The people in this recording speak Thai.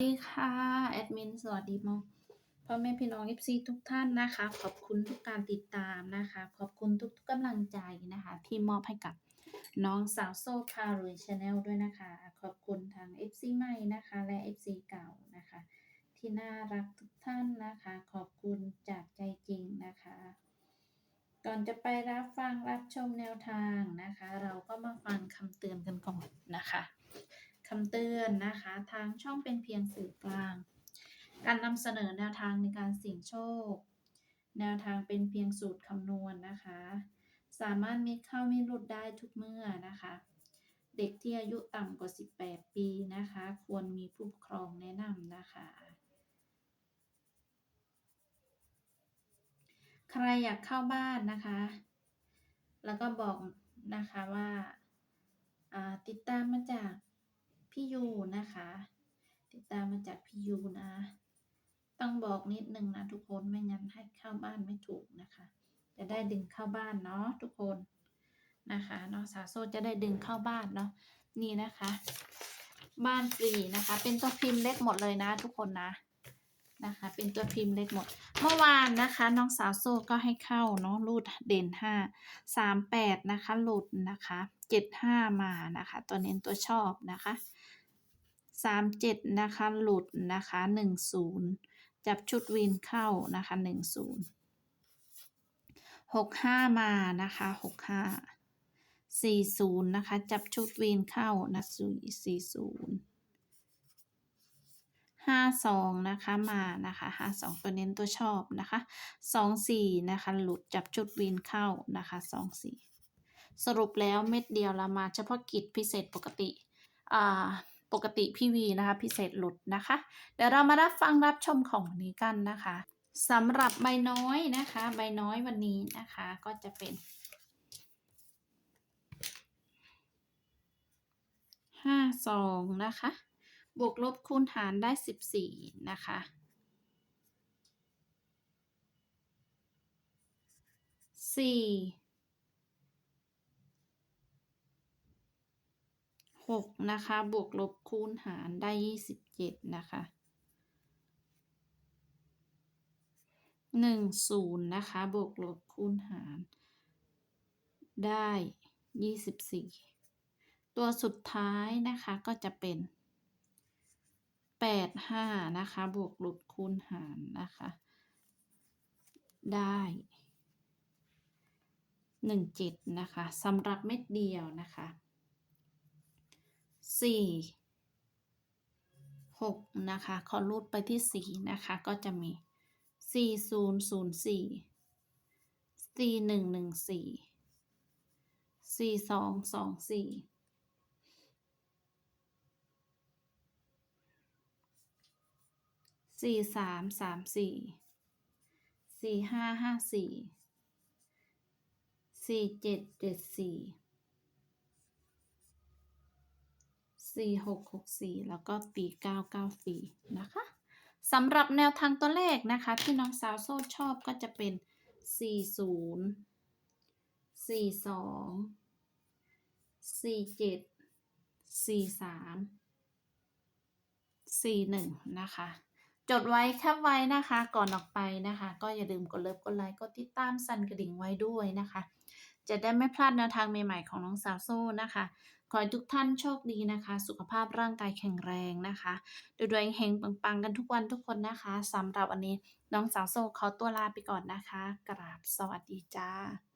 สวัสดีค่ะแอดมินสวัสดีมอพ่อแม่พี่น้อง FC ทุกท่านนะคะ ขอบคุณทุกการติดตามนะคะ ขอบคุณทุกๆกำลังใจนะคะ ที่มอบให้กับน้องสาวโซ่พารุยชาแนลด้วยนะคะ ขอบคุณทาง FC ใหม่นะคะ และ FC เก่านะคะ ที่น่ารักทุกท่านนะคะ ขอบคุณจากใจจริงนะคะ ก่อนจะไปรับฟังรับชมแนวทางนะคะ เราก็มาฟังคำเตือนกันก่อนนะคะ คำเตือนนะคะ ทางช่องเป็นเพียงสื่อกลาง การนำเสนอแนวทางในการเสี่ยงโชค แนวทางเป็นเพียงสูตรคำนวณนะคะ สามารถมีเข้ามีหลุดได้ทุกเมื่อนะคะ เด็กที่อายุต่ำกว่า 18 ปีนะคะ ควรมีผู้ปกครองแนะนำนะคะ ใครอยากเข้าบ้านนะคะ แล้วก็บอกนะคะว่าติดตามมาจาก พี่ยูนะคะ ติดตามมาจากพี่ยูนะ ต้องบอกนิดนึงนะทุกคนไม่งั้นให้เข้าบ้านไม่ถูกนะคะ จะได้ดึงเข้าบ้านเนาะทุกคนนะคะน้องสาวโซจะได้ดึงเข้าบ้านเนาะนี่นะคะ บ้านฟรีนะคะ เป็นตัวพิมพ์เล็กหมดเลยนะ ทุกคนนะนะคะ เป็นตัวพิมพ์เล็กหมด เมื่อวานนะคะ น้องสาวโซก็ให้เข้าเนาะรูดเด่นห้าสามแปดนะคะหลุดนะคะเจ็ดห้ามานะคะ ตัวเน้นตัวชอบนะคะ สามเจ็ดนะคะ หลุดนะคะหนึ่งศูนย์จับชุดวินเข้านะคะหนึ่งศูนย์หกห้ามานะคะหกห้าสี่ศูนย์นะคะ จับชุดวินเข้านะสี่ศูนย์ห้าสองนะคะ มานะคะห้าสองตัวเน้นตัวชอบนะคะสองสี่นะคะ หลุดจับชุดวินเข้านะคะสองสี่สรุปแล้วเม็ดเดียวละมาเฉพาะกิจพิเศษปกติ อ่า ปกติพี่วีนะคะ พิเศษหลุดนะคะ เดี๋ยวเรามารับฟังรับชมของวันนี้กันนะคะสำหรับใบน้อยนะคะ ใบน้อยวันนี้นะคะ ก็จะเป็นห้าสองนะคะ บวกลบคูณหารได้สิบสี่นะคะสี่ หกนะคะ บวกลบคูณหารได้ยี่สิบเจ็ดนะคะหนึ่งศูนย์นะคะ บวกลบคูณหาร ได้ยี่สิบสี่ตัวสุดท้ายนะคะก็จะเป็นแปดห้านะคะ บวกลบคูณหารนะคะ ได้หนึ่งเจ็ดนะคะสำหรับเม็ดเดียวนะคะ สี่หกนะคะขอรูดไปที่สี่นะคะก็จะมีสี่ศูนย์ศูนย์สี่สี่หนึ่งหนึ่งสี่สี่สองสองสี่สี่สามสามสี่สี่ห้าห้าสี่สี่เจ็ดเจ็ดสี่ สี่หกหกสี่แล้วก็ตีเก้าเก้าสี่นะคะสำหรับแนวทางตัวเลขนะคะ ที่น้องสาวโซ่ชอบก็จะเป็นสี่ศูนย์สี่สองสี่เจ็ดสี่สามสี่หนึ่งนะคะ จดไว้แคปไว้นะคะ ก่อนออกไปนะคะ ก็อย่าลืมกดเลิฟกดไลค์กดติดตามสั่นกระดิ่งไว้ด้วยนะคะ จะได้ไม่พลาดแนวทางใหม่ๆของน้องสาวโซ่นะคะ ขอให้ทุกท่านโชคดีนะคะ สุขภาพร่างกายแข็งแรงนะคะดูดวงเฮงปังๆ กันทุกวันทุกคนนะคะสำหรับวันนี้น้องสาวโซขอตัวลาไปก่อนนะคะ กราบสวัสดีจ้า